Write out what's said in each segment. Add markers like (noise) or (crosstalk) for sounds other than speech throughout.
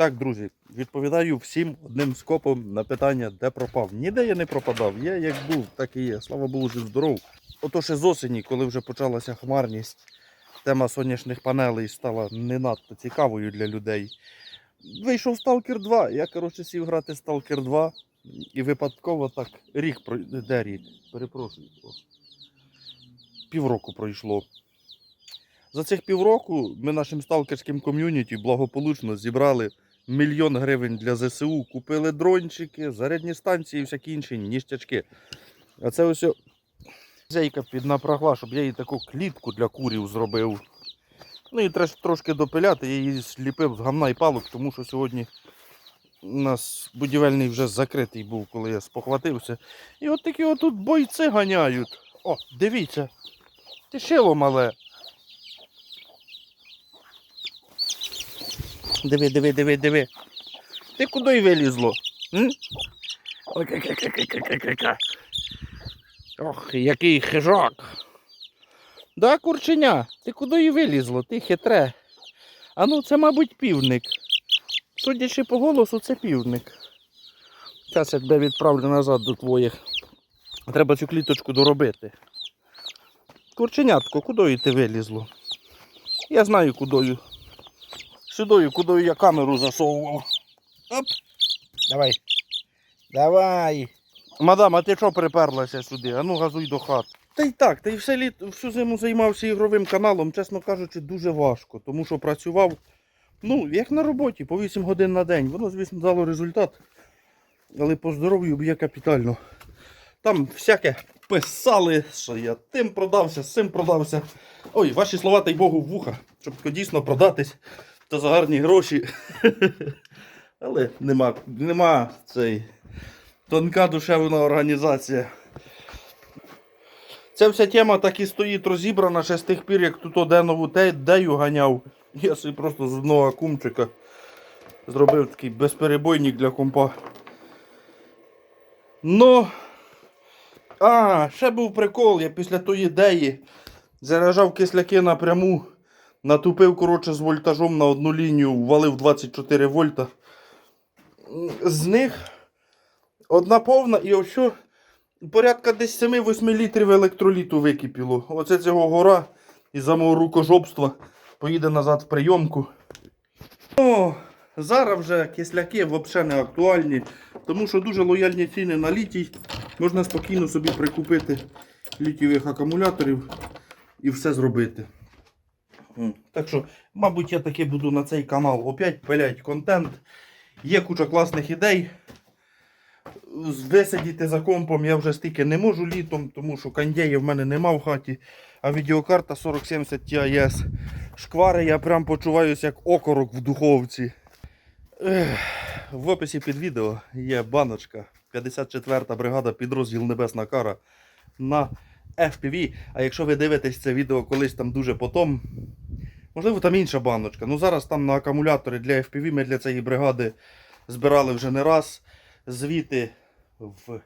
Так, друзі, відповідаю всім одним скопом на питання, де пропав. Ніде я не пропадав. Я як був, так і є. Слава Богу, жив здоров. Отож із осені, коли вже почалася хмарність, тема сонячних панелей стала не надто цікавою для людей. Вийшов Stalker 2. Я, коротше, сів грати Stalker 2 і випадково так рік де рік? Перепрошую. Півроку пройшло. За цих півроку ми нашим сталкерським ком'юніті благополучно зібрали мільйон гривень для ЗСУ, купили дрончики, зарядні станції і всякі інші ніштячки. А це ось зейка піднапрагла, щоб я їй таку клітку для курів зробив. Ну і треба трошки допиляти, я її сліпив з гамна і палок, тому що сьогодні у нас будівельний вже закритий був, коли я спохватився. І от такі отут бойці ганяють. О, дивіться, ти мале. Диви, диви, диви, диви. Ти куди й вилізло? М? Ой, ка-ка-ка-ка-ка-ка-ка. Ох, який хижак. Да, курченя, ти куди й вилізло? Ти хитре. А ну, це, мабуть, півник. Судячи по голосу, це півник. Зараз я тебе відправлю назад до твоїх. Треба цю кліточку доробити. Курченятко, куди ти вилізло? Я знаю, кудою. Сюдою, куди я камеру засовував. Оп. Давай. Давай. Мадам, а ти що приперлася сюди? А ну газуй до хат. Та й так, та й все літ, всю зиму займався ігровим каналом, чесно кажучи, дуже важко, тому що працював, ну, як на роботі, по 8 годин на день. Воно, звісно, дало результат. Але по здоров'ю б'є капітально. Там всяке писали, що я тим продався, з цим продався. Ой, ваші слова, та й Богу в вуха, щоб дійсно продатись та за гарні гроші. (laughs) Але нема, нема цей тонка душевна організація. Ця вся тема так і стоїть розібрана ще з тих пір, як тут Оденову дею ганяв. Я собі просто з одного акумчика зробив такий безперебойник для компа. Ну. А, ще був прикол, я після тої ідеї заряджав кисляки напряму, натупив, коротше, з вольтажом на одну лінію, ввалив 24 вольта. З них одна повна і ось порядка десь 7-8 літрів електроліту википіло. Оце цього гора із-за мого рукожопства поїде назад в прийомку. О, зараз вже кисляки взагалі не актуальні, тому що дуже лояльні ціни на літій. Можна спокійно собі прикупити літієвих акумуляторів і все зробити. Так що, мабуть, я таки буду на цей канал опять пилять контент. Є куча класних ідей. Висидіти за компом я вже стільки не можу літом, тому що кандєї в мене нема в хаті. А відеокарта 4070 Ti. Шквари я прям почуваюся як окорок в духовці. Ех, В описі під відео є баночка 54-та бригада підрозділ Небесна Кара на FPV. А якщо ви дивитесь це відео колись там дуже потом, можливо там інша баночка. Ну зараз там на акумулятори для FPV ми для цієї бригади збирали вже не раз. Звіти в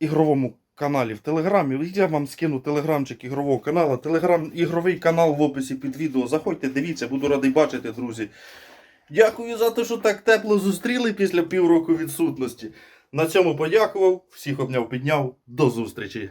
ігровому каналі в Телеграмі. Я вам скину телеграмчик ігрового каналу. Телеграм, ігровий канал в описі під відео. Заходьте, дивіться, буду радий бачити, друзі. Дякую за те, що так тепло зустріли після півроку відсутності. На цьому подякував, всіх обняв, підняв. До зустрічі!